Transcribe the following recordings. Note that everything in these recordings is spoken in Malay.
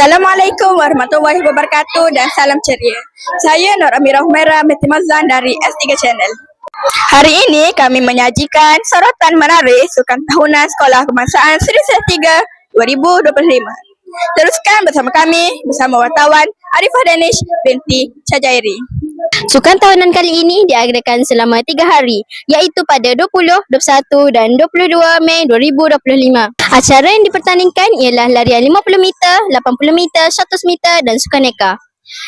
Assalamualaikum warahmatullahi wabarakatuh dan salam ceria. Saya Nur Amirah Humaira binti Mazlan dari S3 Channel. Hari ini kami menyajikan sorotan menarik Sukan Tahunan Sekolah Kebangsaan Seri Salatiga 2025. Teruskan bersama kami bersama wartawan Arifah Danish binti Cajairi. Sukan tahunan kali ini diadakan selama 3 hari iaitu pada 20, 21 dan 22 Mei 2025. Acara yang dipertandingkan ialah larian 50 meter, 80 meter, 100 meter dan sukan neka.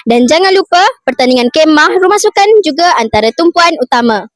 Dan jangan lupa pertandingan kemah rumah sukan juga antara tumpuan utama.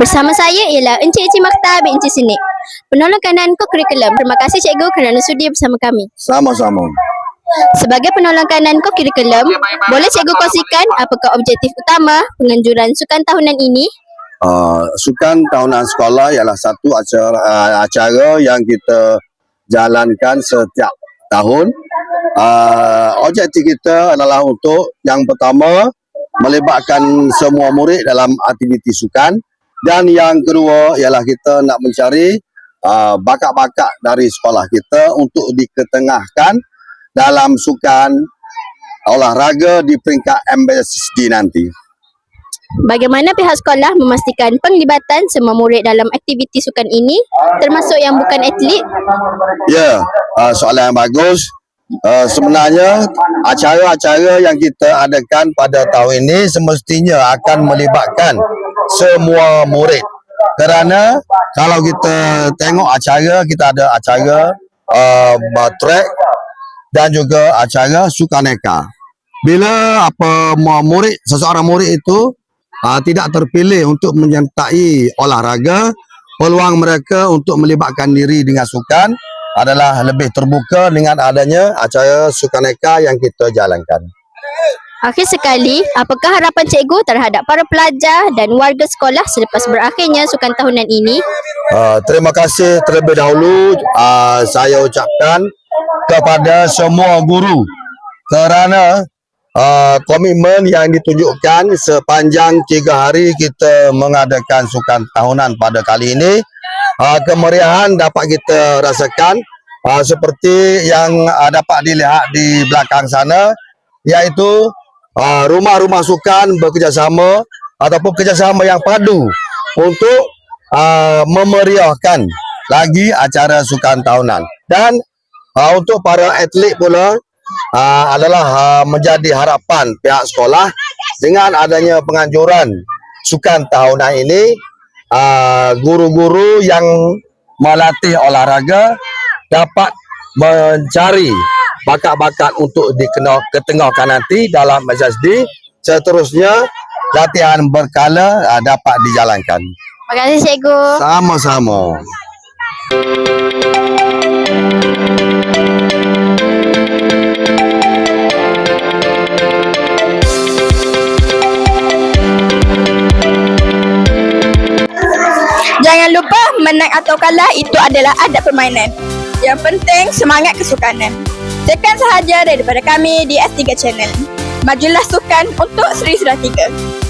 Bersama saya ialah Encik Encik Makta bin Encik Sinik. Penolong kanan ko-kurikulum. Terima kasih cikgu kerana sudi bersama kami. Sama-sama. Sebagai penolong kanan ko-kurikulum, boleh cikgu kongsikan apakah objektif utama penganjuran sukan tahunan ini? Uh, sukan tahunan sekolah ialah satu acara, uh, acara yang kita jalankan setiap tahun. Uh, objektif kita adalah untuk yang pertama melibatkan semua murid dalam aktiviti sukan dan yang kedua ialah kita nak mencari uh, bakat-bakat dari sekolah kita untuk diketengahkan dalam sukan olahraga di peringkat MBSD nanti. Bagaimana pihak sekolah memastikan penglibatan semua murid dalam aktiviti sukan ini termasuk yang bukan atlet? Ya, uh, soalan yang bagus. Uh, sebenarnya acara-acara yang kita adakan pada tahun ini semestinya akan melibatkan semua murid. Kerana kalau kita tengok acara, kita ada acara uh, track dan juga acara sukaneka. Bila apa mu- murid seseorang murid itu uh, tidak terpilih untuk menyertai olahraga, peluang mereka untuk melibatkan diri dengan sukan adalah lebih terbuka dengan adanya acara sukaneka yang kita jalankan. Akhir sekali, apakah harapan cikgu terhadap para pelajar dan warga sekolah selepas berakhirnya sukan tahunan ini? Uh, terima kasih terlebih dahulu uh, saya ucapkan kepada semua guru kerana uh, komitmen yang ditunjukkan sepanjang tiga hari kita mengadakan sukan tahunan pada kali ini. Uh, kemeriahan dapat kita rasakan. Uh, seperti yang uh, dapat dilihat di belakang sana iaitu rumah-rumah sukan bekerjasama ataupun kerjasama yang padu untuk uh, memeriahkan lagi acara sukan tahunan. Dan uh, untuk para atlet pula uh, adalah uh, menjadi harapan pihak sekolah dengan adanya penganjuran sukan tahunan ini. Uh, guru-guru yang melatih olahraga dapat mencari bakat-bakat untuk dikenal ketengahkan nanti dalam MSD seterusnya latihan berkala uh, dapat dijalankan. Terima kasih cikgu. sama-sama menang atau kalah itu adalah adab permainan. Yang penting semangat kesukanan. Sekian sahaja daripada kami di S3 Channel. Majulah sukan untuk Seri Sudah 3.